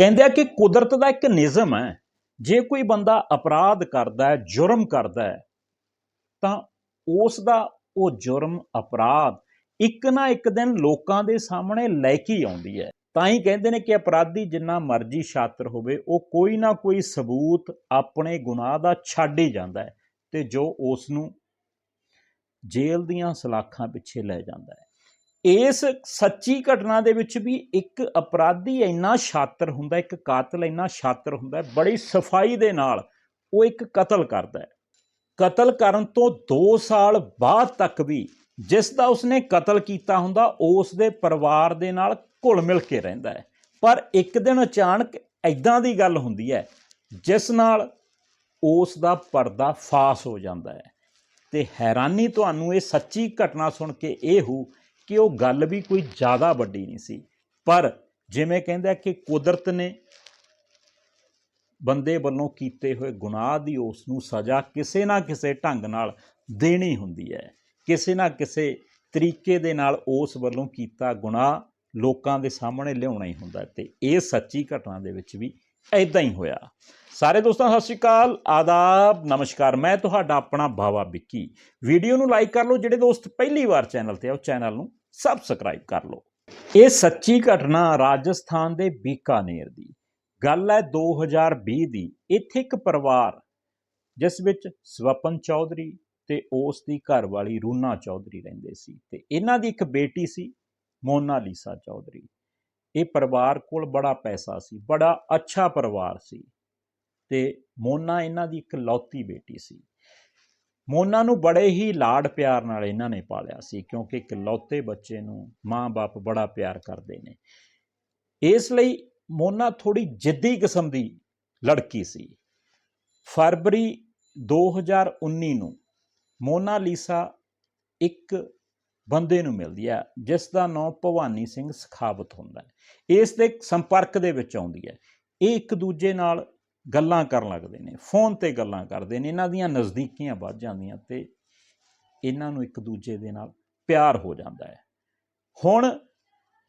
ਕਹਿੰਦੇ ਆ ਕਿ ਕੁਦਰਤ ਦਾ ਇੱਕ ਨਿਯਮ ਹੈ, ਜੇ ਕੋਈ ਬੰਦਾ ਅਪਰਾਧ ਕਰਦਾ ਹੈ, ਜੁਰਮ ਕਰਦਾ ਹੈ, ਤਾਂ ਉਸ ਦਾ ਉਹ ਜੁਰਮ, ਅਪਰਾਧ ਇੱਕ ਨਾ ਇੱਕ ਦਿਨ ਲੋਕਾਂ ਦੇ ਸਾਹਮਣੇ ਲੈ ਕੇ ਆਉਂਦੀ ਹੈ। ਤਾਂ ਹੀ ਕਹਿੰਦੇ ਨੇ ਕਿ ਅਪਰਾਧੀ ਜਿੰਨਾ ਮਰਜ਼ੀ ਛਾਤਰ ਹੋਵੇ, ਉਹ ਕੋਈ ਨਾ ਕੋਈ ਸਬੂਤ ਆਪਣੇ ਗੁਨਾਹ ਦਾ ਛੱਡ ਹੀ ਜਾਂਦਾ ਹੈ ਤੇ ਜੋ ਉਸ ਨੂੰ ਜੇਲ੍ਹ ਦੀਆਂ ਸਲਾਖਾਂ ਪਿੱਛੇ ਲੈ ਜਾਂਦਾ ਹੈ। ਇਸ ਸੱਚੀ ਘਟਨਾ ਦੇ ਵਿੱਚ ਵੀ ਇੱਕ ਅਪਰਾਧੀ ਇੰਨਾ ਛਾਤਰ ਹੁੰਦਾ, ਇੱਕ ਕਾਤਲ ਇੰਨਾ ਛਾਤਰ ਹੁੰਦਾ, ਬੜੀ ਸਫ਼ਾਈ ਦੇ ਨਾਲ ਉਹ ਇੱਕ ਕਤਲ ਕਰਦਾ ਹੈ। ਕਤਲ ਕਰਨ ਤੋਂ 2 ਸਾਲ ਬਾਅਦ ਤੱਕ ਵੀ ਜਿਸ ਦਾ ਉਸਨੇ ਕਤਲ ਕੀਤਾ ਹੁੰਦਾ ਉਸ ਦੇ ਪਰਿਵਾਰ ਦੇ ਨਾਲ ਘੁਲ ਮਿਲ ਕੇ ਰਹਿੰਦਾ ਹੈ। ਪਰ ਇੱਕ ਦਿਨ ਅਚਾਨਕ ਐਦਾਂ ਦੀ ਗੱਲ ਹੁੰਦੀ ਹੈ, ਜਿਸ ਨਾਲ ਉਸ ਦਾ ਪਰਦਾ ਫਾਸ ਹੋ ਜਾਂਦਾ ਹੈ। ਤੇ ਹੈਰਾਨੀ ਤੁਹਾਨੂੰ ਇਹ ਸੱਚੀ ਘਟਨਾ ਸੁਣ ਕੇ ਇਹ ਹੋ ਕਿ ਉਹ ਗੱਲ ਵੀ ਕੋਈ ਜ਼ਿਆਦਾ ਵੱਡੀ ਨਹੀਂ ਸੀ। ਪਰ ਜਿਵੇਂ ਕਹਿੰਦਾ ਕਿ ਕੁਦਰਤ ਨੇ ਬੰਦੇ ਵੱਲੋਂ ਕੀਤੇ ਹੋਏ ਗੁਨਾਹ ਦੀ ਉਸ ਨੂੰ ਸਜ਼ਾ ਕਿਸੇ ਨਾ ਕਿਸੇ ਢੰਗ ਨਾਲ ਦੇਣੀ ਹੁੰਦੀ ਹੈ। ਕਿਸੇ ਨਾ ਕਿਸੇ ਤਰੀਕੇ ਦੇ ਨਾਲ ਉਸ ਵੱਲੋਂ ਕੀਤਾ ਗੁਨਾਹ ਲੋਕਾਂ ਦੇ ਸਾਹਮਣੇ ਲਿਆਉਣਾ ਹੀ ਹੁੰਦਾ ਹੈ ਤੇ ਇਹ ਸੱਚੀ ਘਟਨਾ ਦੇ ਵਿੱਚ ਵੀ ਐਦਾਂ ਹੀ ਹੋਇਆ। ਸਾਰੇ ਦੋਸਤਾਂ, ਸਤਿ ਸ਼੍ਰੀ ਅਕਾਲ, ਆਦਾਬ, ਨਮਸਕਾਰ। ਮੈਂ ਤੁਹਾਡਾ ਆਪਣਾ ਬਾਵਾ ਵਿੱਕੀ। ਵੀਡੀਓ ਨੂੰ ਲਾਈਕ ਕਰ ਲਓ। ਜਿਹੜੇ ਦੋਸਤ ਪਹਿਲੀ ਵਾਰ ਚੈਨਲ ਤੇ ਆ, ਉਹ ਚੈਨਲ ਨੂੰ ਸਬਸਕ੍ਰਾਈਬ ਕਰ ਲਓ। ਇਹ ਸੱਚੀ ਘਟਨਾ ਰਾਜਸਥਾਨ ਦੇ ਬੀਕਾਨੇਰ ਦੀ। ਗੱਲ ਹੈ 2020 ਦੀ। ਇੱਥੇ ਇੱਕ ਪਰਿਵਾਰ, ਜਿਸ ਵਿੱਚ ਸਵਪਨ ਚੌਧਰੀ ਤੇ ਉਸ ਦੀ ਘਰਵਾਲੀ ਰੂਨਾ ਚੌਧਰੀ ਰਹਿੰਦੇ ਸੀ ਤੇ ਇਹਨਾਂ ਦੀ ਇੱਕ ਬੇਟੀ ਸੀ ਮੋਨਾਲੀਸਾ ਚੌਧਰੀ। ਇਹ ਪਰਿਵਾਰ ਕੋਲ ਬੜਾ ਪੈਸਾ ਸੀ, ਬੜਾ ਅੱਛਾ ਪਰਿਵਾਰ ਸੀ ਤੇ ਮੋਨਾ ਇਹਨਾਂ ਦੀ ਇੱਕ ਲੌਤੀ ਬੇਟੀ ਸੀ। ਮੋਨਾ ਨੂੰ ਬੜੇ ਹੀ ਲਾਡ ਪਿਆਰ ਨਾਲ ਇਹਨਾਂ ਨੇ ਪਾਲਿਆ ਸੀ, ਕਿਉਂਕਿ ਇੱਕ ਲੌਤੇ ਬੱਚੇ ਨੂੰ ਮਾਂ-ਬਾਪ ਬੜਾ ਪਿਆਰ ਕਰਦੇ ਨੇ। ਇਸ ਲਈ ਮੋਨਾ ਥੋੜੀ ਜਿੱਦੀ ਕਿਸਮ ਦੀ ਲੜਕੀ ਸੀ। ਫਰਵਰੀ 2019 ਨੂੰ ਮੋਨਾ ਲੀਸਾ ਇੱਕ ਬੰਦੇ ਨੂੰ ਮਿਲਦੀ ਹੈ, ਜਿਸ ਦਾ ਨਾਮ ਭਵਾਨੀ ਸਿੰਘ ਸਖਾਵਤ ਹੁੰਦਾ ਹੈ। ਇਸ ਦੇ ਸੰਪਰਕ ਦੇ ਵਿੱਚ ਆਉਂਦੀ ਹੈ। ਇਹ ਇੱਕ ਦੂਜੇ ਨਾਲ ਗੱਲਾਂ ਕਰਨ ਲੱਗਦੇ ਨੇ, ਫੋਨ ਤੇ ਗੱਲਾਂ ਕਰਦੇ ਨੇ, ਇਹਨਾਂ ਦੀਆਂ ਨਜ਼ਦੀਕੀਆਂ ਵੱਧ ਜਾਂਦੀਆਂ ਤੇ ਇਹਨਾਂ ਨੂੰ ਇੱਕ ਦੂਜੇ ਦੇ ਨਾਲ ਪਿਆਰ ਹੋ ਜਾਂਦਾ ਹੈ। ਹੁਣ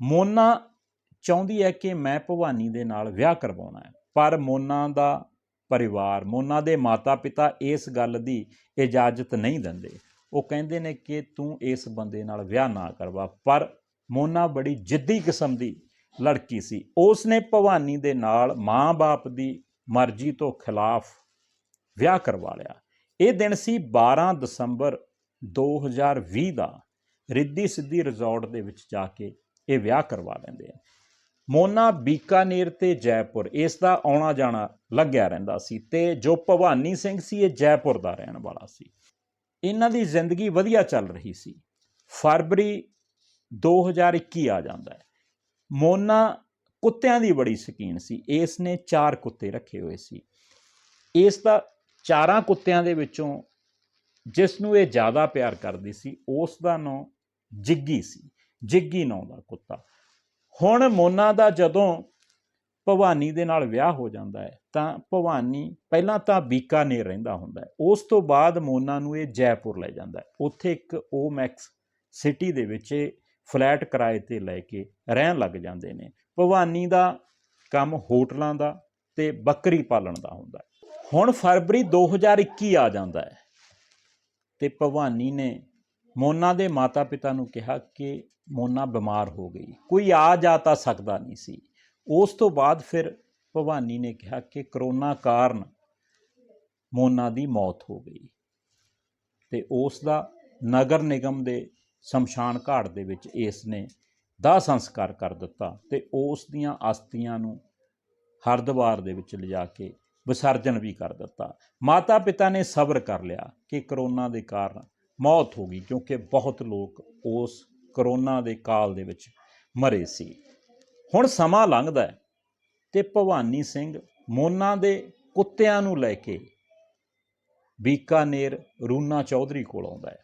ਮੋਨਾ ਚਾਹੁੰਦੀ ਹੈ ਕਿ ਮੈਂ ਭਵਾਨੀ ਦੇ ਨਾਲ ਵਿਆਹ ਕਰਵਾਉਣਾ ਹੈ, ਪਰ ਮੋਨਾ ਦਾ ਪਰਿਵਾਰ, ਮੋਨਾ ਦੇ ਮਾਤਾ-ਪਿਤਾ ਇਸ ਗੱਲ ਦੀ ਇਜਾਜ਼ਤ ਨਹੀਂ ਦਿੰਦੇ। ਉਹ ਕਹਿੰਦੇ ਨੇ ਕਿ ਤੂੰ ਇਸ ਬੰਦੇ ਨਾਲ ਵਿਆਹ ਨਾ ਕਰਵਾ, ਪਰ ਮੋਨਾ ਬੜੀ ਜਿੱਦੀ ਕਿਸਮ ਦੀ ਲੜਕੀ ਸੀ। ਉਸ ਨੇ ਭਵਾਨੀ ਦੇ ਨਾਲ ਮਾਂ-ਬਾਪ ਦੀ ਮਰਜ਼ੀ ਤੋਂ ਖਿਲਾਫ ਵਿਆਹ ਕਰਵਾ ਲਿਆ। ਇਹ ਦਿਨ ਸੀ 12 ਦਸੰਬਰ 2020 ਦਾ। ਰਿੱਧੀ ਸਿੱਧੀ ਰਿਜ਼ੋਰਟ ਦੇ ਵਿੱਚ ਜਾ ਕੇ ਇਹ ਵਿਆਹ ਕਰਵਾ ਲੈਂਦੇ ਆ। ਮੋਨਾ ਬੀਕਾਨੇਰ ਤੇ ਜੈਪੁਰ, ਇਸ ਦਾ ਆਉਣਾ ਜਾਣਾ ਲੱਗਿਆ ਰਹਿੰਦਾ ਸੀ ਤੇ ਜੋ ਭਵਾਨੀ ਸਿੰਘ ਸੀ, ਇਹ ਜੈਪੁਰ ਦਾ ਰਹਿਣ ਵਾਲਾ ਸੀ। ਇਹਨਾਂ ਦੀ ਜ਼ਿੰਦਗੀ ਵਧੀਆ ਚੱਲ ਰਹੀ ਸੀ। ਫਰਵਰੀ 2021 ਆ ਜਾਂਦਾ ਹੈ। ਮੋਨਾ ਕੁੱਤਿਆਂ ਦੀ ਬੜੀ ਸ਼ਕੀਨ ਸੀ। ਇਸ ਨੇ ਚਾਰ ਕੁੱਤੇ ਰੱਖੇ ਹੋਏ ਸੀ। ਇਸ ਦਾ ਚਾਰਾਂ ਕੁੱਤਿਆਂ ਦੇ ਵਿੱਚੋਂ ਜਿਸ ਨੂੰ ਇਹ ਜ਼ਿਆਦਾ ਪਿਆਰ ਕਰਦੀ ਸੀ, ਉਸ ਦਾ ਨਾਂ ਜਿੱਗੀ ਸੀ। ਜਿੱਗੀ ਨਾਂ ਦਾ ਕੁੱਤਾ। ਹੁਣ ਮੋਨਾ ਦਾ ਜਦੋਂ ਭਵਾਨੀ ਦੇ ਨਾਲ ਵਿਆਹ ਹੋ ਜਾਂਦਾ ਹੈ, ਤਾਂ ਭਵਾਨੀ ਪਹਿਲਾਂ ਤਾਂ ਬੀਕਾਨੇਰ ਰਹਿੰਦਾ ਹੁੰਦਾ ਹੈ। ਉਸ ਤੋਂ ਬਾਅਦ ਮੋਨਾ ਨੂੰ ਇਹ ਜੈਪੁਰ ਲੈ ਜਾਂਦਾ ਹੈ। ਉੱਥੇ ਇੱਕ ਓਮੈਕਸ ਸਿਟੀ ਦੇ ਵਿੱਚ ਇਹ ਫਲੈਟ ਕਿਰਾਏ ਤੇ ਲੈ ਕੇ ਰਹਿਣ ਲੱਗ ਜਾਂਦੇ ਨੇ। ਭਵਾਨੀ ਦਾ ਕੰਮ ਹੋਟਲਾਂ ਦਾ ਤੇ ਬੱਕਰੀ ਪਾਲਣ ਦਾ ਹੁੰਦਾ ਹੁਣ ਫਰਵਰੀ 2021 ਆ ਜਾਂਦਾ ਹੈ ਤੇ ਭਵਾਨੀ ਨੇ ਮੋਨਾ ਦੇ ਮਾਤਾ-ਪਿਤਾ ਨੂੰ ਕਿਹਾ ਕਿ ਮੋਨਾ ਬਿਮਾਰ ਹੋ ਗਈ। ਕੋਈ ਆ ਜਾ ਤਾਂ ਸਕਦਾ ਨਹੀਂ ਸੀ। ਉਸ ਤੋਂ ਬਾਅਦ ਫਿਰ ਭਵਾਨੀ ਨੇ ਕਿਹਾ ਕਿ ਕਰੋਨਾ ਕਾਰਨ ਮੋਨਾ ਦੀ ਮੌਤ ਹੋ ਗਈ ਤੇ ਉਸ ਦਾ ਨਗਰ ਨਿਗਮ ਦੇ ਸ਼ਮਸ਼ਾਨ ਘਾਟ ਦੇ ਵਿੱਚ ਇਸ ਨੇ ਦਾ ਸੰਸਕਾਰ ਕਰ ਦਿੱਤਾ ਤੇ ਉਸ ਦੀਆਂ ਅਸਥੀਆਂ ਨੂੰ ਹਰਦੁਆਰ ਦੇ ਵਿੱਚ ਲਿਜਾ ਕੇ ਵਿਸਰਜਨ ਵੀ ਕਰ ਦਿੱਤਾ। ਮਾਤਾ ਪਿਤਾ ਨੇ ਸਬਰ ਕਰ ਲਿਆ ਕਿ ਕਰੋਨਾ ਦੇ ਕਾਰਨ ਮੌਤ ਹੋ ਗਈ ਕਿਉਂਕਿ ਬਹੁਤ ਲੋਕ ਉਸ ਕਰੋਨਾ ਦੇ ਕਾਲ ਦੇ ਵਿੱਚ ਮਰੇ ਸੀ। ਹੁਣ ਸਮਾਂ ਲੰਘਦਾ ਹੈ ਤੇ ਭਵਾਨੀ ਸਿੰਘ ਮੋਨਾ ਦੇ ਕੁੱਤਿਆਂ ਨੂੰ ਲੈ ਕੇ ਬੀਕਾਨੇਰ ਰੂਨਾ ਚੌਧਰੀ ਕੋਲ ਆਉਂਦਾ ਹੈ।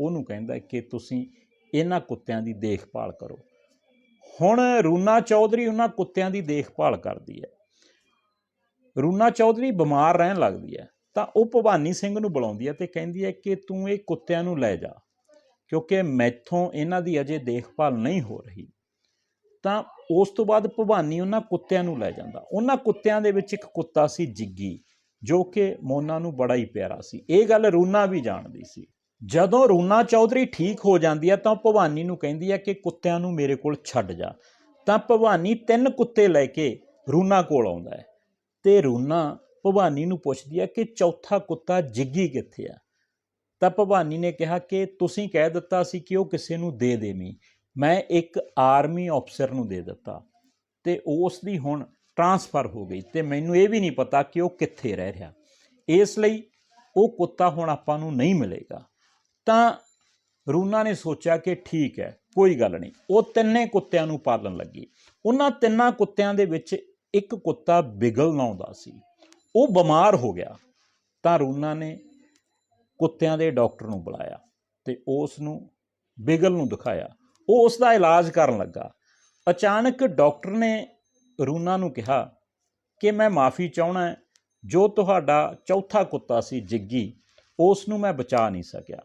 ਉਹਨੂੰ ਕਹਿੰਦਾ ਕਿ ਤੁਸੀਂ ਇਹਨਾਂ ਕੁੱਤਿਆਂ ਦੀ ਦੇਖਭਾਲ ਕਰੋ। ਹੁਣ ਰੂਨਾ ਚੌਧਰੀ ਉਹਨਾਂ ਕੁੱਤਿਆਂ ਦੀ ਦੇਖਭਾਲ ਕਰਦੀ ਹੈ। ਰੂਨਾ ਚੌਧਰੀ ਬਿਮਾਰ ਰਹਿਣ ਲੱਗਦੀ ਹੈ, ਤਾਂ ਉਹ ਭਵਾਨੀ ਸਿੰਘ ਨੂੰ ਬੁਲਾਉਂਦੀ ਹੈ ਤੇ ਕਹਿੰਦੀ ਹੈ ਕਿ ਤੂੰ ਇਹ ਕੁੱਤਿਆਂ ਨੂੰ ਲੈ ਜਾ, ਕਿਉਂਕਿ ਮੈਥੋਂ ਇਹਨਾਂ ਦੀ ਅਜੇ ਦੇਖਭਾਲ ਨਹੀਂ ਹੋ ਰਹੀ। ਤਾਂ ਉਸ ਤੋਂ ਬਾਅਦ ਭਵਾਨੀ ਉਹਨਾਂ ਕੁੱਤਿਆਂ ਨੂੰ ਲੈ ਜਾਂਦਾ। ਉਹਨਾਂ ਕੁੱਤਿਆਂ ਦੇ ਵਿੱਚ ਇੱਕ ਕੁੱਤਾ ਸੀ ਜਿੱਗੀ, ਜੋ ਕਿ ਮੋਨਾ ਨੂੰ ਬੜਾ ਹੀ ਪਿਆਰਾ ਸੀ। ਇਹ ਗੱਲ ਰੂਨਾ ਵੀ ਜਾਣਦੀ ਸੀ। ਜਦੋਂ ਰੂਨਾ ਚੌਧਰੀ ਠੀਕ ਹੋ ਜਾਂਦੀ ਹੈ ਤਾਂ ਉਹ ਭਵਾਨੀ ਨੂੰ ਕਹਿੰਦੀ ਹੈ ਕਿ ਕੁੱਤਿਆਂ ਨੂੰ ਮੇਰੇ ਕੋਲ ਛੱਡ ਜਾ। ਤਾਂ ਭਵਾਨੀ ਤਿੰਨ ਕੁੱਤੇ ਲੈ ਕੇ ਰੂਨਾ ਕੋਲ ਆਉਂਦਾ ਹੈ ਤੇ ਰੂਨਾ ਭਵਾਨੀ ਨੂੰ ਪੁੱਛਦੀ ਹੈ ਕਿ ਚੌਥਾ ਕੁੱਤਾ ਜਿੱਗੀ ਕਿੱਥੇ ਆ? ਤਾਂ ਭਵਾਨੀ ਨੇ ਕਿਹਾ ਕਿ ਤੁਸੀਂ ਕਹਿ ਦਿੱਤਾ ਸੀ ਕਿ ਉਹ ਕਿਸੇ ਨੂੰ ਦੇ ਦੇਵੀਂ। ਮੈਂ ਇੱਕ ਆਰਮੀ ਅਫਸਰ ਨੂੰ ਦੇ ਦਿੱਤਾ ਤੇ ਉਸ ਦੀ ਹੁਣ ਟਰਾਂਸਫਰ ਹੋ ਗਈ ਤੇ ਮੈਨੂੰ ਇਹ ਵੀ ਨਹੀਂ ਪਤਾ ਕਿ ਉਹ ਕਿੱਥੇ ਰਹਿ ਰਿਹਾ। ਇਸ ਲਈ ਉਹ ਕੁੱਤਾ ਹੁਣ ਆਪਾਂ ਨੂੰ ਨਹੀਂ ਮਿਲੇਗਾ। ਤਾਂ ਰੂਨਾ ਨੇ ਸੋਚਿਆ ਕਿ ਠੀਕ ਹੈ, ਕੋਈ ਗੱਲ ਨਹੀਂ। ਉਹ ਤਿੰਨੇ ਕੁੱਤਿਆਂ ਨੂੰ ਪਾਲਣ ਲੱਗੀ। ਉਹਨਾਂ ਤਿੰਨਾਂ ਕੁੱਤਿਆਂ ਦੇ ਵਿੱਚ ਇੱਕ ਕੁੱਤਾ ਬਿਗਲ ਨਾਂ ਸੀ। ਉਹ ਬਿਮਾਰ ਹੋ ਗਿਆ, ਤਾਂ ਰੂਨਾ ਨੇ ਕੁੱਤਿਆਂ ਦੇ ਡਾਕਟਰ ਨੂੰ ਬੁਲਾਇਆ ਤੇ ਉਸ ਨੂੰ ਬਿਗਲ ਨੂੰ ਦਿਖਾਇਆ। ਉਹ ਉਸ ਦਾ ਇਲਾਜ ਕਰਨ ਲੱਗਾ। ਅਚਾਨਕ ਡਾਕਟਰ ਨੇ ਰੂਨਾ ਨੂੰ ਕਿਹਾ ਕਿ ਮੈਂ ਮਾਫੀ ਚਾਹਣਾ ਜੋ ਤੁਹਾਡਾ ਚੌਥਾ ਕੁੱਤਾ ਸੀ, ਜਿੱਗੀ, ਉਸ ਨੂੰ ਮੈਂ ਬਚਾ ਨਹੀਂ ਸਕਿਆ।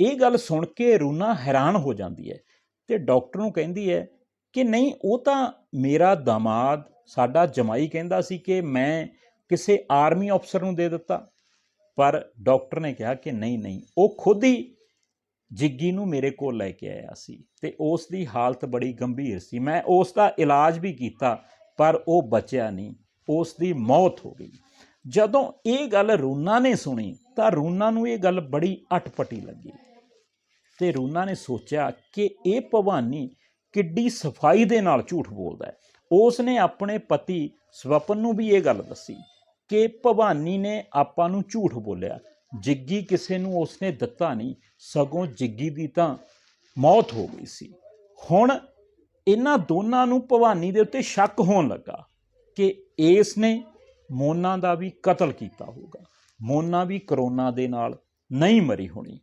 ਇਹ ਗੱਲ ਸੁਣ ਕੇ ਰੂਨਾ ਹੈਰਾਨ ਹੋ ਜਾਂਦੀ ਹੈ ਤੇ ਡਾਕਟਰ ਨੂੰ ਕਹਿੰਦੀ ਹੈ ਕਿ ਨਹੀਂ, ਉਹ ਤਾਂ ਮੇਰਾ ਦਾਮਾਦ, ਸਾਡਾ ਜਮਾਈ ਕਹਿੰਦਾ ਸੀ ਕਿ ਮੈਂ ਕਿਸੇ ਆਰਮੀ ਅਫਸਰ ਨੂੰ ਦੇ ਦਿੱਤਾ। ਪਰ ਡਾਕਟਰ ਨੇ ਕਿਹਾ ਕਿ ਨਹੀਂ ਨਹੀਂ, ਉਹ ਖੁਦ ਹੀ ਜਿੱਗੀ ਨੂੰ ਮੇਰੇ ਕੋਲ ਲੈ ਕੇ ਆਇਆ ਸੀ ਤੇ ਉਸ ਦੀ ਹਾਲਤ ਬੜੀ ਗੰਭੀਰ ਸੀ। ਮੈਂ ਉਸ ਦਾ ਇਲਾਜ ਵੀ ਕੀਤਾ, ਪਰ ਉਹ ਬਚਿਆ ਨਹੀਂ, ਉਸ ਦੀ ਮੌਤ ਹੋ ਗਈ। ਜਦੋਂ ਇਹ ਗੱਲ ਰੂਨਾ ਨੇ ਸੁਣੀ ਤਾਂ ਰੂਨਾ ਨੂੰ ਇਹ ਗੱਲ ਬੜੀ ਅਟਪਟੀ ਲੱਗੀ। ਤੇ ਰੂਨਾ ਨੇ ਸੋਚਿਆ ਕਿ ਇਹ ਭਵਾਨੀ ਕਿੱਡੀ ਸਫ਼ਾਈ ਦੇ ਨਾਲ ਝੂਠ ਬੋਲਦਾ ਹੈ। ਉਸ ਨੇ ਆਪਣੇ ਪਤੀ ਸਵਪਨ ਨੂੰ ਵੀ ਇਹ ਗੱਲ ਦੱਸੀ ਕਿ ਭਵਾਨੀ ਨੇ ਆਪਾਂ ਨੂੰ ਝੂਠ ਬੋਲਿਆ। ਜਿੱਗੀ ਕਿਸੇ ਨੂੰ ਉਸਨੇ ਦਿੱਤਾ ਨਹੀਂ, ਸਗੋਂ ਜਿੱਗੀ ਦੀ ਤਾਂ ਮੌਤ ਹੋ ਗਈ ਸੀ। ਹੁਣ ਇਹਨਾਂ ਦੋਨਾਂ ਨੂੰ ਭਵਾਨੀ ਦੇ ਉੱਤੇ ਸ਼ੱਕ ਹੋਣ ਲੱਗਾ ਕਿ ਇਸ ਨੇ ਮੋਨਾ ਦਾ ਵੀ ਕਤਲ ਕੀਤਾ ਹੋਊਗਾ। ਮੋਨਾ ਵੀ ਕਰੋਨਾ ਦੇ ਨਾਲ ਨਹੀਂ ਮਰੀ ਹੋਣੀ।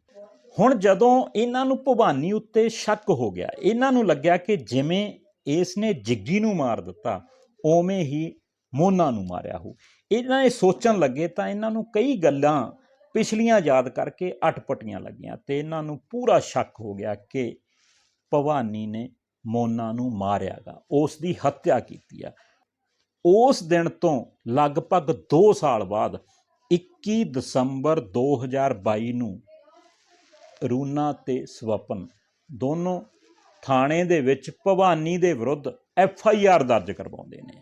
ਹੁਣ ਜਦੋਂ ਇਹਨਾਂ ਨੂੰ ਭਵਾਨੀ ਉੱਤੇ ਸ਼ੱਕ ਹੋ ਗਿਆ, ਇਹਨਾਂ ਨੂੰ ਲੱਗਿਆ ਕਿ ਜਿਵੇਂ ਇਸ ਨੇ ਜਿੱਗੀ ਨੂੰ ਮਾਰ ਦਿੱਤਾ, ਉਵੇਂ ਹੀ ਮੋਨਾ ਨੂੰ ਮਾਰਿਆ ਹੋ ਇਹਨਾਂ ਇਹ ਸੋਚਣ ਲੱਗੇ ਤਾਂ ਇਹਨਾਂ ਨੂੰ ਕਈ ਗੱਲਾਂ ਪਿਛਲੀਆਂ ਯਾਦ ਕਰਕੇ ਅਟਪਟੀਆਂ ਲੱਗੀਆਂ ਤੇ ਇਹਨਾਂ ਨੂੰ ਪੂਰਾ ਸ਼ੱਕ ਹੋ ਗਿਆ ਕਿ ਭਵਾਨੀ ਨੇ ਮੋਨਾ ਨੂੰ ਮਾਰਿਆਗਾ ਉਸ ਦੀ ਹੱਤਿਆ ਕੀਤੀ ਆ। ਉਸ ਦਿਨ ਤੋਂ ਲਗਭਗ 2 ਸਾਲ ਬਾਅਦ 21 ਦਸੰਬਰ 2022 ਨੂੰ ਰੂਨਾ ਤੇ ਸਵਪਨ। ਦੋਨੋਂ ਥਾਣੇ ਦੇ ਵਿੱਚ ਭਵਾਨੀ ਦੇ ਵਿਰੁੱਧ ਐਫ ਆਈ ਆਰ ਦਰਜ ਕਰਵਾਉਂਦੇ ਨੇ।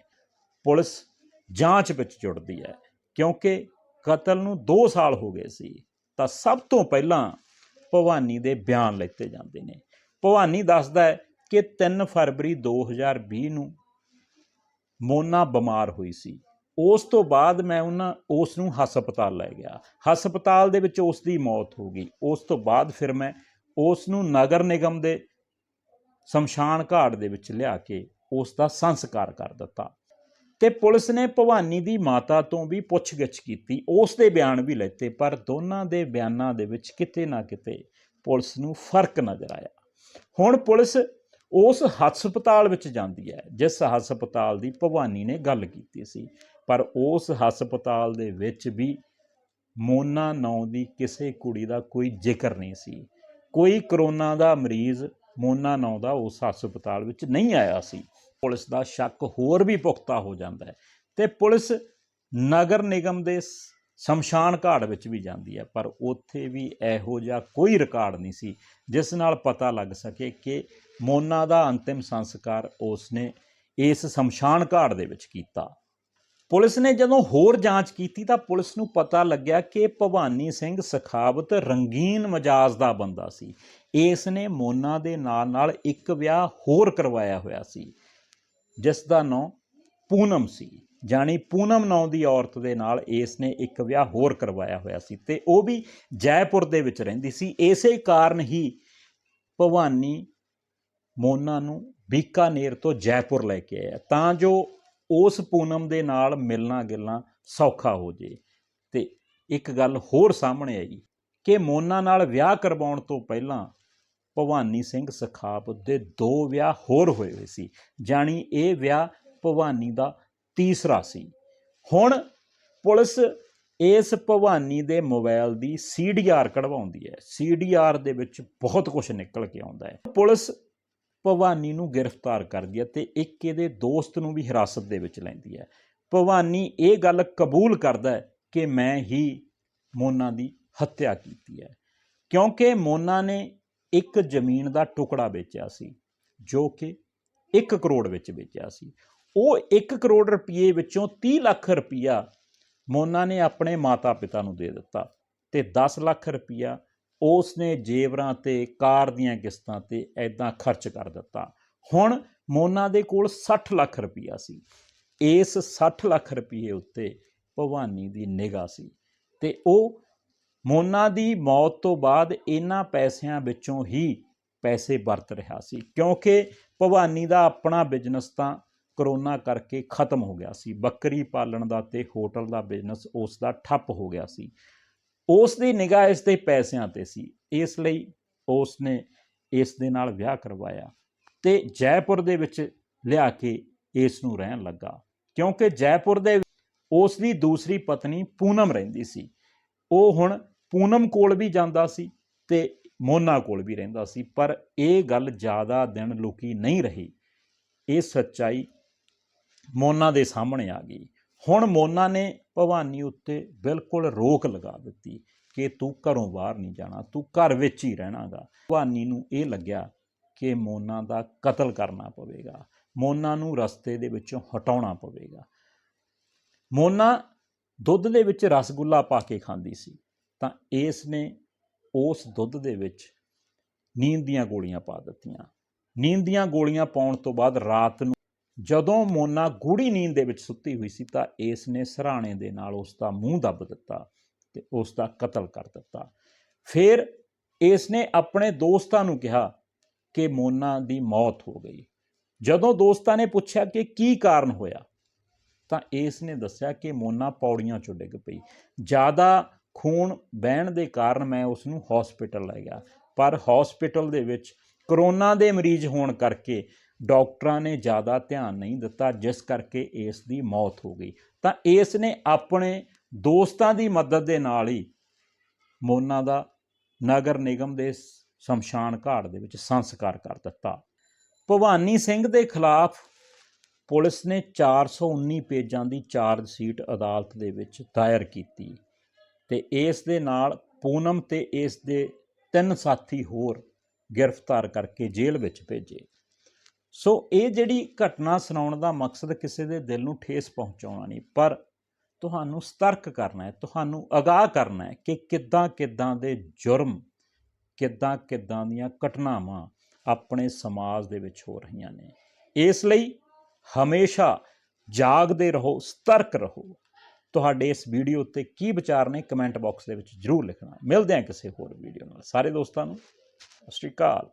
ਪੁਲਿਸ ਜਾਂਚ ਵਿੱਚ ਜੁੜਦੀ ਹੈ। ਕਿਉਂਕਿ ਕਤਲ ਨੂੰ 2 ਸਾਲ ਹੋ ਗਏ ਸੀ, ਤਾਂ ਸਭ ਤੋਂ ਪਹਿਲਾਂ ਭਵਾਨੀ ਦੇ ਬਿਆਨ ਲੈਤੇ ਜਾਂਦੇ ਨੇ। ਭਵਾਨੀ ਦੱਸਦਾ ਹੈ ਕਿ 3 ਫਰਵਰੀ 2020 ਨੂੰ ਮੋਨਾ ਬਿਮਾਰ ਹੋਈ ਸੀ। ਉਸ ਤੋਂ ਬਾਅਦ ਮੈਂ ਉਹਨਾਂ ਉਸ ਨੂੰ ਹਸਪਤਾਲ ਲੈ ਗਿਆ। ਹਸਪਤਾਲ ਦੇ ਵਿੱਚ ਉਸ ਦੀ ਮੌਤ ਹੋ ਗਈ। ਉਸ ਤੋਂ ਬਾਅਦ ਫਿਰ ਮੈਂ ਉਸ ਨੂੰ ਨਗਰ ਨਿਗਮ ਦੇ ਸ਼ਮਸ਼ਾਨ ਘਾਟ ਦੇ ਵਿੱਚ ਲਿਆ ਕੇ ਉਸ ਦਾ ਸੰਸਕਾਰ ਕਰ ਦਿੱਤਾ। ਤੇ ਪੁਲਿਸ ਨੇ ਭਵਾਨੀ ਦੀ ਮਾਤਾ ਤੋਂ ਵੀ ਪੁੱਛਗਿੱਛ ਕੀਤੀ। ਉਸ ਦੇ ਬਿਆਨ ਵੀ ਲੈਤੇ, ਪਰ ਦੋਨਾਂ ਦੇ ਬਿਆਨਾਂ ਦੇ ਵਿੱਚ ਕਿਤੇ ਨਾ ਕਿਤੇ ਪੁਲਿਸ ਨੂੰ ਫ਼ਰਕ ਨਜ਼ਰ ਆਇਆ। ਹੁਣ ਪੁਲਿਸ ਉਸ ਹਸਪਤਾਲ ਵਿੱਚ ਜਾਂਦੀ ਹੈ, ਜਿਸ ਹਸਪਤਾਲ ਦੀ ਭਵਾਨੀ ਨੇ ਗੱਲ ਕੀਤੀ ਸੀ। ਪਰ ਉਸ ਹਸਪਤਾਲ ਦੇ ਵਿੱਚ ਵੀ ਮੋਨਾ ਨਾਂ ਦੀ ਕਿਸੇ ਕੁੜੀ ਦਾ ਕੋਈ ਜ਼ਿਕਰ ਨਹੀਂ ਸੀ। ਕੋਈ ਕਰੋਨਾ ਦਾ ਮਰੀਜ਼ ਮੋਨਾ ਨਾਂ ਦਾ ਉਸ ਹਸਪਤਾਲ ਵਿੱਚ ਨਹੀਂ ਆਇਆ ਸੀ। ਪੁਲਿਸ ਦਾ ਸ਼ੱਕ ਹੋਰ ਵੀ ਪੁਖਤਾ ਹੋ ਜਾਂਦਾ ਹੈ ਤੇ ਪੁਲਿਸ ਨਗਰ ਨਿਗਮ ਦੇ ਸ਼ਮਸ਼ਾਨ ਘਾਟ ਵਿੱਚ ਵੀ ਜਾਂਦੀ ਹੈ, ਪਰ ਉੱਥੇ ਵੀ ਇਹੋ ਜਿਹਾ ਕੋਈ ਰਿਕਾਰਡ ਨਹੀਂ ਸੀ, ਜਿਸ ਨਾਲ ਪਤਾ ਲੱਗ ਸਕੇ ਕਿ ਮੋਨਾ ਦਾ ਅੰਤਿਮ ਸੰਸਕਾਰ ਉਸਨੇ ਇਸ ਸ਼ਮਸ਼ਾਨ ਘਾਟ ਦੇ ਵਿੱਚ ਕੀਤਾ। ਪੁਲਿਸ ਨੇ ਜਦੋਂ ਹੋਰ ਜਾਂਚ ਕੀਤੀ ਤਾਂ ਪੁਲਿਸ ਨੂੰ ਪਤਾ ਲੱਗਿਆ ਕਿ ਭਵਾਨੀ ਸਿੰਘ ਸਖਾਵਤ ਰੰਗੀਨ ਮਜਾਜ ਦਾ ਬੰਦਾ ਸੀ। ਇਸ ਨੇ ਮੋਨਾ ਦੇ ਨਾਲ ਨਾਲ ਇੱਕ ਵਿਆਹ ਹੋਰ ਕਰਵਾਇਆ ਹੋਇਆ ਸੀ, ਜਿਸ ਦਾ ਨਾਂ ਪੂਨਮ ਸੀ। ਜਾਣੀ ਪੂਨਮ ਨਾਂ ਦੀ ਔਰਤ ਦੇ ਨਾਲ ਇਸ ਨੇ ਇੱਕ ਵਿਆਹ ਹੋਰ ਕਰਵਾਇਆ ਹੋਇਆ ਸੀ ਤੇ ਉਹ ਵੀ ਜੈਪੁਰ ਦੇ ਵਿੱਚ ਰਹਿੰਦੀ ਸੀ। ਇਸੇ ਕਾਰਨ ਹੀ ਭਵਾਨੀ ਮੋਨਾ ਨੂੰ ਬੀਕਾਨੇਰ ਤੋਂ ਜੈਪੁਰ ਲੈ ਕੇ ਆਇਆ। ਤਾਂ ਜੋ ਉਸ ਪੂਨਮ ਦੇ ਨਾਲ ਮਿਲਣਾ ਗਿਲਣਾ ਸੌਖਾ ਹੋ ਜੇ। ਤੇ ਇੱਕ ਗੱਲ ਹੋਰ ਸਾਹਮਣੇ ਆਈ ਕਿ ਮੋਨਾ ਨਾਲ ਵਿਆਹ ਕਰਵਾਉਣ ਤੋਂ ਪਹਿਲਾਂ ਭਵਾਨੀ ਸਿੰਘ ਸਖਾਪ ਦੇ ਦੋ ਵਿਆਹ ਹੋਰ ਹੋਏ ਹੋਏ ਸੀ, ਜਾਣੀ ਇਹ ਵਿਆਹ ਭਵਾਨੀ ਦਾ ਤੀਸਰਾ ਸੀ। ਹੁਣ ਪੁਲਿਸ ਇਸ ਭਵਾਨੀ ਦੇ ਮੋਬਾਈਲ ਦੀ ਸੀਡੀਆਰ ਕਢਵਾਉਂਦੀ ਹੈ। ਸੀਡੀਆਰ ਦੇ ਵਿੱਚ ਬਹੁਤ ਕੁਝ ਨਿਕਲ ਕੇ ਆਉਂਦਾ ਹੈ। ਪੁਲਿਸ ਭਵਾਨੀ ਨੂੰ ਗ੍ਰਿਫਤਾਰ ਕਰਦੀ ਹੈ ਤੇ ਇੱਕ ਇਹਦੇ ਦੋਸਤ ਨੂੰ ਵੀ ਹਿਰਾਸਤ ਦੇ ਵਿੱਚ ਲੈਂਦੀ ਹੈ। ਭਵਾਨੀ ਇਹ ਗੱਲ ਕਬੂਲ ਕਰਦਾ ਹੈ ਕਿ ਮੈਂ ਹੀ ਮੋਨਾ ਦੀ ਹੱਤਿਆ ਕੀਤੀ ਹੈ। ਕਿਉਂਕਿ ਮੋਨਾ ਨੇ ਇੱਕ ਜ਼ਮੀਨ ਦਾ ਟੁਕੜਾ ਵੇਚਿਆ ਸੀ, ਜੋ ਕਿ 1 ਕਰੋੜ ਵਿੱਚ ਵੇਚਿਆ ਸੀ। ਉਹ 1 ਕਰੋੜ ਰੁਪਏ ਵਿੱਚੋਂ 30 ਲੱਖ ਰੁਪਇਆ ਮੋਨਾ ਨੇ ਆਪਣੇ ਮਾਤਾ-ਪਿਤਾ ਨੂੰ ਦੇ ਦਿੱਤਾ ਤੇ 10 ਲੱਖ ਰੁਪਇਆ ਉਸ ਨੇ ਜੇਵਰਾਂ ਤੇ ਕਾਰ ਦੀਆਂ ਕਿਸ਼ਤਾਂ ਤੇ ਐਦਾਂ ਖਰਚ ਕਰ ਦਿੱਤਾ। ਹੁਣ ਮੋਨਾ ਦੇ ਕੋਲ 60 ਲੱਖ ਰੁਪਇਆ ਸੀ। ਇਸ 60 ਲੱਖ ਰੁਪਏ ਉੱਤੇ ਭਵਾਨੀ ਦੀ ਨਿਗਾਹ ਸੀ ਤੇ ਉਹ ਮੋਨਾ ਦੀ ਮੌਤ ਤੋਂ ਬਾਅਦ ਇਹਨਾਂ ਪੈਸਿਆਂ ਵਿੱਚੋਂ ਹੀ ਪੈਸੇ ਵਰਤ ਰਿਹਾ ਸੀ ਕਿਉਂਕਿ ਭਵਾਨੀ ਦਾ ਆਪਣਾ ਬਿਜ਼ਨਸ ਤਾਂ ਕਰੋਨਾ ਕਰਕੇ ਖਤਮ ਹੋ ਗਿਆ ਸੀ। ਬੱਕਰੀ ਪਾਲਣ ਦਾ ਤੇ ਹੋਟਲ ਦਾ ਬਿਜ਼ਨਸ ਉਸ ਦਾ ਠੱਪ ਹੋ ਗਿਆ ਸੀ। ਉਸ ਦੀ ਨਿਗਾਹ ਇਸ ਦੇ ਪੈਸਿਆਂ ਤੇ ਸੀ। ਇਸ ਲਈ ਉਸ ਨੇ ਇਸ ਦੇ ਨਾਲ ਵਿਆਹ ਕਰਵਾਇਆ ਤੇ ਜੈਪੁਰ ਦੇ ਵਿੱਚ ਲਿਆ ਕੇ ਇਸ ਨੂੰ ਰਹਿਣ ਲੱਗਾ। ਕਿਉਂਕਿ ਜੈਪੁਰ ਦੇ ਉਸ ਦੀ ਦੂਸਰੀ ਪਤਨੀ ਪੂਨਮ ਰਹਿੰਦੀ ਸੀ। ਉਹ ਹੁਣ ਪੂਨਮ ਕੋਲ ਵੀ ਜਾਂਦਾ ਸੀ ਤੇ ਮੋਨਾ ਕੋਲ ਵੀ ਰਹਿੰਦਾ ਸੀ। ਪਰ ਇਹ ਗੱਲ ਜ਼ਿਆਦਾ ਦਿਨ ਲੁਕੀ ਨਹੀਂ ਰਹੀ। ਇਹ ਸੱਚਾਈ ਮੋਨਾ ਦੇ ਸਾਹਮਣੇ ਆ ਗਈ। ਹੁਣ ਮੋਨਾ ਨੇ ਭਵਾਨੀ ਉੱਤੇ ਬਿਲਕੁਲ ਰੋਕ ਲਗਾ ਦਿੱਤੀ ਕਿ ਤੂੰ ਘਰੋਂ ਬਾਹਰ ਨਹੀਂ ਜਾਣਾ, ਤੂੰ ਘਰ ਵਿੱਚ ਹੀ ਰਹਿਣਾਗਾ। ਭਵਾਨੀ ਨੂੰ ਇਹ ਲੱਗਿਆ ਕਿ ਮੋਨਾ ਦਾ ਕਤਲ ਕਰਨਾ ਪਵੇਗਾ, ਮੋਨਾ ਨੂੰ ਰਸਤੇ ਦੇ ਵਿੱਚੋਂ ਹਟਾਉਣਾ ਪਵੇਗਾ। ਮੋਨਾ ਦੁੱਧ ਦੇ ਵਿੱਚ ਰਸਗੁੱਲਾ ਪਾ ਕੇ ਖਾਂਦੀ ਸੀ, ਤਾਂ ਇਸ ਨੇ ਉਸ ਦੁੱਧ ਦੇ ਵਿੱਚ ਨੀਂਦ ਦੀਆਂ ਗੋਲੀਆਂ ਪਾ ਦਿੱਤੀਆਂ। ਨੀਂਦ ਦੀਆਂ ਗੋਲੀਆਂ ਪਾਉਣ ਤੋਂ ਬਾਅਦ ਰਾਤ ਨੂੰ ਜਦੋਂ ਮੋਨਾ ਗੂੜੀ ਨੀਂਦ ਦੇ ਵਿੱਚ ਸੁੱਤੀ ਹੋਈ ਸੀ ਤਾਂ ਇਸ ਨੇ ਸਰਾਣੇ ਦੇ ਨਾਲ ਉਸ ਦਾ ਮੂੰਹ ਦੱਬ ਦਿੱਤਾ ਤੇ ਉਸ ਦਾ ਕਤਲ ਕਰ ਦਿੱਤਾ। ਫਿਰ ਇਸ ਨੇ ਆਪਣੇ ਦੋਸਤਾਂ ਨੂੰ ਕਿਹਾ ਕਿ ਮੋਨਾ ਦੀ ਮੌਤ ਹੋ ਗਈ। ਜਦੋਂ ਦੋਸਤਾਂ ਨੇ ਪੁੱਛਿਆ ਕਿ ਕੀ ਕਾਰਨ ਹੋਇਆ, ਤਾਂ ਇਸ ਨੇ ਦੱਸਿਆ ਕਿ ਮੋਨਾ ਪੌੜੀਆਂ ਚੋਂ ਡਿੱਗ ਪਈ। ਜ਼ਿਆਦਾ ਖੂਨ ਬਹਿਣ ਦੇ ਕਾਰਨ ਮੈਂ ਉਸ ਨੂੰ ਹਸਪੀਟਲ ਲੈ ਗਿਆ। ਪਰ ਹਸਪੀਟਲ ਦੇ ਵਿੱਚ ਕਰੋਨਾ ਦੇ ਮਰੀਜ਼ ਹੋਣ ਕਰਕੇ ਡਾਕਟਰਾਂ ਨੇ ਜ਼ਿਆਦਾ ਧਿਆਨ ਨਹੀਂ ਦਿੱਤਾ, ਜਿਸ ਕਰਕੇ ਇਸ ਦੀ ਮੌਤ ਹੋ ਗਈ। ਤਾਂ ਇਸ ਨੇ ਆਪਣੇ ਦੋਸਤਾਂ ਦੀ ਮਦਦ ਦੇ ਨਾਲ ਹੀ ਮੋਨਾ ਦਾ ਨਗਰ ਨਿਗਮ ਦੇ ਸ਼ਮਸ਼ਾਨ ਘਾਟ ਦੇ ਵਿੱਚ ਸੰਸਕਾਰ ਕਰ ਦਿੱਤਾ। ਭਵਾਨੀ ਸਿੰਘ ਦੇ ਖਿਲਾਫ ਪੁਲਿਸ ਨੇ 419 ਪੇਜਾਂ ਦੀ ਚਾਰਜ ਸ਼ੀਟ ਅਦਾਲਤ ਦੇ ਵਿੱਚ ਦਾਇਰ ਕੀਤੀ ਤੇ ਇਸ ਦੇ ਨਾਲ ਪੂਨਮ ਤੇ ਇਸ ਦੇ ਤਿੰਨ ਸਾਥੀ ਹੋਰ ਗ੍ਰਿਫਤਾਰ ਕਰਕੇ ਜੇਲ੍ਹ ਵਿੱਚ ਭੇਜੇ। ਸੋ ਇਹ ਜਿਹੜੀ ਘਟਨਾ ਸੁਣਾਉਣ ਦਾ ਮਕਸਦ ਕਿਸੇ ਦੇ ਦਿਲ ਨੂੰ ਠੇਸ ਪਹੁੰਚਾਉਣਾ ਨਹੀਂ, ਪਰ ਤੁਹਾਨੂੰ ਸਤਰਕ ਕਰਨਾ ਹੈ, ਤੁਹਾਨੂੰ ਅਗਾਹ ਕਰਨਾ ਹੈ ਕਿ ਕਿੱਦਾਂ ਕਿੱਦਾਂ ਦੇ ਜੁਰਮ, ਕਿੱਦਾਂ ਕਿੱਦਾਂ ਦੀਆਂ ਘਟਨਾਵਾਂ ਆਪਣੇ ਸਮਾਜ ਦੇ ਵਿੱਚ ਹੋ ਰਹੀਆਂ ਨੇ। ਇਸ ਲਈ ਹਮੇਸ਼ਾ ਜਾਗਦੇ ਰਹੋ, ਸਤਰਕ ਰਹੋ। ਤੁਹਾਡੇ ਇਸ ਵੀਡੀਓ ਉੱਤੇ ਕੀ ਵਿਚਾਰ ਨੇ, ਕਮੈਂਟ ਬਾਕਸ ਦੇ ਵਿੱਚ ਜਰੂਰ ਲਿਖਣਾ। ਮਿਲਦੇ ਹਾਂ ਕਿਸੇ ਹੋਰ ਵੀਡੀਓ ਨਾਲ। ਸਾਰੇ ਦੋਸਤਾਂ ਨੂੰ, ਸਤਿ ਸ਼੍ਰੀ ਅਕਾਲ।